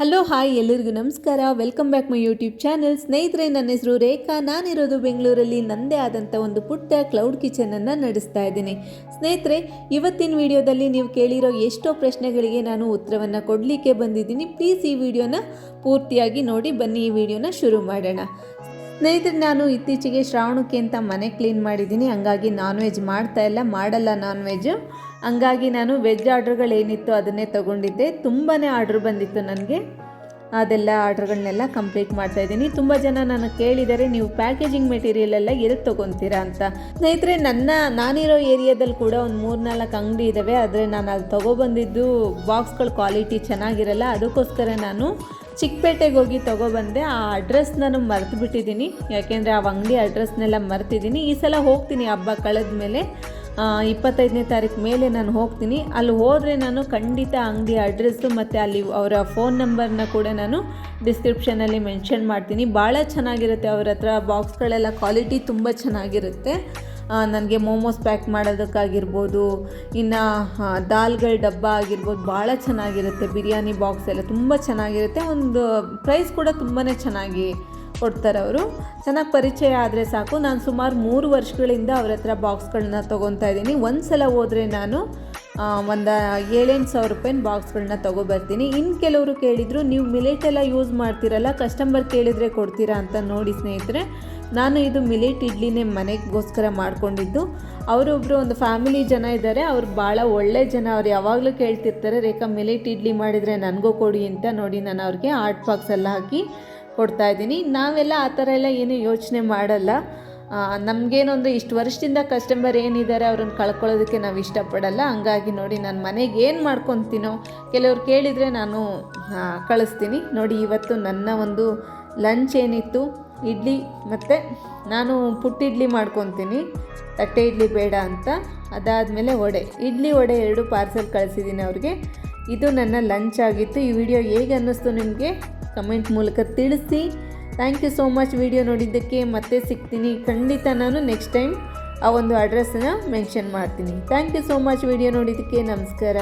Hello hi ಎಲ್ಲರಿಗೂ ನಮಸ್ಕಾರ. Welcome back my YouTube channel ಸ್ನೇಹಿತರೆ, ನನ್ನ ಹೆಸರು ರೇಖಾ. ನಾನಿರೋದು ಬೆಂಗಳೂರಲ್ಲಿ. ನನ್ನದೇ ಆದಂಥ ಒಂದು ಪುಟ್ಟ ಕ್ಲೌಡ್ ಕಿಚನನ್ನು ನಡೆಸ್ತಾ ಇದ್ದೀನಿ. ಸ್ನೇಹಿತರೆ, ಇವತ್ತಿನ ವಿಡಿಯೋದಲ್ಲಿ ನೀವು ಕೇಳಿರೋ ಎಷ್ಟೋ ಪ್ರಶ್ನೆಗಳಿಗೆ ನಾನು ಉತ್ತರವನ್ನು ಕೊಡಲಿಕ್ಕೆ ಬಂದಿದ್ದೀನಿ. ಪ್ಲೀಸ್ ಈ ವಿಡಿಯೋನ ಪೂರ್ತಿಯಾಗಿ ನೋಡಿ. ಬನ್ನಿ, ಈ ವಿಡಿಯೋನ ಶುರು ಮಾಡೋಣ. ಸ್ನೇಹಿತರೆ, ನಾನು ಇತ್ತೀಚೆಗೆ ಶ್ರಾವಣಕ್ಕೆ ಅಂತ ಮನೆ ಕ್ಲೀನ್ ಮಾಡಿದ್ದೀನಿ. ಹಂಗಾಗಿ ನಾನ್ ವೆಜ್ ಮಾಡ್ತಾ ಇಲ್ಲ. ಮಾಡಲ್ಲ ನಾನ್ ವೆಜ್ಜು ಹಂಗಾಗಿ ನಾನು ವೆಜ್ ಆರ್ಡ್ರ್ಗಳೇನಿತ್ತು ಅದನ್ನೇ ತೊಗೊಂಡಿದ್ದೆ. ತುಂಬಾ ಆರ್ಡ್ರ್ ಬಂದಿತ್ತು ನನಗೆ. ಅದೆಲ್ಲ ಆರ್ಡ್ರ್ಗಳನ್ನೆಲ್ಲ ಕಂಪ್ಲೀಟ್ ಮಾಡ್ತಾ ಇದ್ದೀನಿ. ತುಂಬ ಜನ ನಾನು ಕೇಳಿದರೆ ನೀವು ಪ್ಯಾಕೇಜಿಂಗ್ ಮೆಟೀರಿಯಲ್ ಎಲ್ಲ ಎಲ್ಲಿ ತೊಗೊತೀರಾ ಅಂತ? ಸ್ನೇಹಿತರೆ, ನನ್ನ, ನಾನಿರೋ ಏರಿಯಾದಲ್ಲಿ ಕೂಡ ಒಂದು ಮೂರ್ನಾಲ್ಕು ಅಂಗಡಿ ಇದ್ದಾವೆ ಆದರೆ ನಾನು ಅಲ್ಲಿ ತೊಗೊಬಂದಿದ್ದು ಬಾಕ್ಸ್ಗಳ ಕ್ವಾಲಿಟಿ ಚೆನ್ನಾಗಿರಲ್ಲ. ಅದಕ್ಕೋಸ್ಕರ ನಾನು ಚಿಕ್ಕಪೇಟೆಗೆ ಹೋಗಿ ತೊಗೊಬಂದೆ, ಆ ಅಡ್ರೆಸ್ ನಾನು ಮರೆತು ಬಿಟ್ಟಿದ್ದೀನಿ ಯಾಕೆಂದರೆ ಆ ಅಂಗಡಿ ಅಡ್ರೆಸ್ನೆಲ್ಲ ಮರ್ತಿದ್ದೀನಿ ಈ ಸಲ ಹೋಗ್ತೀನಿ ಹಬ್ಬ ಕಳೆದ ಮೇಲೆ ಇಪ್ಪತ್ತೈದನೇ ತಾರೀಕು ಮೇಲೆ ನಾನು ಹೋಗ್ತೀನಿ. ಅಲ್ಲಿ ಹೋದರೆ ನಾನು ಖಂಡಿತ ಅಂಗಡಿ ಅಡ್ರೆಸ್ಸು ಮತ್ತು ಅಲ್ಲಿ ಅವರ ಫೋನ್ ನಂಬರ್ನ ಕೂಡ ನಾನು ಡಿಸ್ಕ್ರಿಪ್ಷನಲ್ಲಿ ಮೆನ್ಷನ್ ಮಾಡ್ತೀನಿ. ಭಾಳ ಚೆನ್ನಾಗಿರುತ್ತೆ ಅವ್ರ ಹತ್ರ ಬಾಕ್ಸ್ಗಳೆಲ್ಲ ಕ್ವಾಲಿಟಿ ತುಂಬ ಚೆನ್ನಾಗಿರುತ್ತೆ. ನನಗೆ ಮೋಮೋಸ್ ಪ್ಯಾಕ್ ಮಾಡೋದಕ್ಕಾಗಿರ್ಬೋದು, ಇನ್ನು ದಾಲ್ಗಳ ಡಬ್ಬ ಆಗಿರ್ಬೋದು, ಭಾಳ ಚೆನ್ನಾಗಿರುತ್ತೆ. ಬಿರಿಯಾನಿ ಬಾಕ್ಸ್ ಎಲ್ಲ ತುಂಬ ಚೆನ್ನಾಗಿರುತ್ತೆ. ಒಂದು ಪ್ರೈಸ್ ಕೂಡ ತುಂಬಾ ಚೆನ್ನಾಗಿ ಕೊಡ್ತಾರೆ ಅವರು ಚೆನ್ನಾಗಿ ಪರಿಚಯ ಆದರೆ ಸಾಕು. ನಾನು ಸುಮಾರು ಮೂರು ವರ್ಷಗಳಿಂದ ಅವ್ರ ಹತ್ರ ಬಾಕ್ಸ್ಗಳನ್ನ ತೊಗೊತಾ ಇದ್ದೀನಿ. ಒಂದು ಸಲ ಹೋದರೆ ನಾನು ಒಂದು ಏಳೆಂಟು ಸಾವಿರ ರೂಪಾಯಿನ ಬಾಕ್ಸ್ಗಳನ್ನ ತೊಗೊಬರ್ತೀನಿ. ಇನ್ನು ಕೆಲವರು ಕೇಳಿದರು, ನೀವು ಮಿಲೆಟ್ ಎಲ್ಲ ಯೂಸ್ ಮಾಡ್ತೀರಲ್ಲ, ಕಸ್ಟಮರ್ ಕೇಳಿದರೆ ಕೊಡ್ತೀರಾ ಅಂತ ನೋಡಿ ಸ್ನೇಹಿತರೆ, ನಾನು ಇದು ಮಿಲೆಟ್ ಇಡ್ಲಿನೇ ಮನೆಗೋಸ್ಕರ ಮಾಡ್ಕೊಂಡಿದ್ದು. ಅವರೊಬ್ಬರು ಒಂದು ಫ್ಯಾಮಿಲಿ ಜನ ಇದ್ದಾರೆ ಅವ್ರು ಭಾಳ ಒಳ್ಳೆ ಜನ. ಅವ್ರು ಯಾವಾಗಲೂ ಕೇಳ್ತಿರ್ತಾರೆ, ರೇಖಾ, ಮಿಲೆಟ್ ಇಡ್ಲಿ ಮಾಡಿದರೆ ನನಗೂ ಕೊಡಿ ಅಂತ ನೋಡಿ ನಾನು ಅವ್ರಿಗೆ ಆರ್ಟ್ ಬಾಕ್ಸ್ ಎಲ್ಲ ಹಾಕಿ ಕೊಡ್ತಾ ಇದ್ದೀನಿ. ನಾವೆಲ್ಲ ಆ ಥರ ಎಲ್ಲ ಏನೂ ಯೋಚನೆ ಮಾಡಲ್ಲ. ನಮಗೇನೊಂದು ಇಷ್ಟು ವರ್ಷದಿಂದ ಕಸ್ಟಮರ್ ಏನಿದ್ದಾರೆ ಅವ್ರನ್ನ ಕಳ್ಕೊಳ್ಳೋದಕ್ಕೆ ನಾವು ಇಷ್ಟಪಡಲ್ಲ. ಹಂಗಾಗಿ ನೋಡಿ ನಾನು ಮನೆಗೆ ಏನು ಮಾಡ್ಕೊತೀನೋ ಕೆಲವ್ರು ಕೇಳಿದರೆ ನಾನು ಕಳಿಸ್ತೀನಿ. ನೋಡಿ ಇವತ್ತು ನನ್ನ ಒಂದು ಲಂಚ್ ಏನಿತ್ತು, ಇಡ್ಲಿ ಮತ್ತು ನಾನು ಪುಟ್ಟ ಇಡ್ಲಿ ಮಾಡ್ಕೊತೀನಿ. ತಟ್ಟೆ ಇಡ್ಲಿ ಬೇಡ ಅಂತ. ಅದಾದಮೇಲೆ ವಡೆ. ಇಡ್ಲಿ, ವಡೆ ಎರಡು ಪಾರ್ಸೆಲ್ ಕಳಿಸಿದ್ದೀನಿ ಅವ್ರಿಗೆ. ಇದು ನನ್ನ ಲಂಚ್ ಆಗಿತ್ತು. ಈ ವಿಡಿಯೋ ಹೇಗೆ ಅನ್ನಿಸ್ತು ನಿಮಗೆ? ಕಮೆಂಟ್ ಮೂಲಕ ತಿಳಿಸಿ. Thank you so much video ನೋಡಿದ್ದಕ್ಕೆ ಮತ್ತೆ ಸಿಗ್ತೀನಿ. ಖಂಡಿತ ನಾನು ನೆಕ್ಸ್ಟ್ ಟೈಮ್ ಆ ಒಂದು ಅಡ್ರೆಸ್ಸನ್ನು ಮೆನ್ಷನ್ ಮಾಡ್ತೀನಿ. Thank you so much video ನೋಡಿದ್ದಕ್ಕೆ ನಮಸ್ಕಾರ.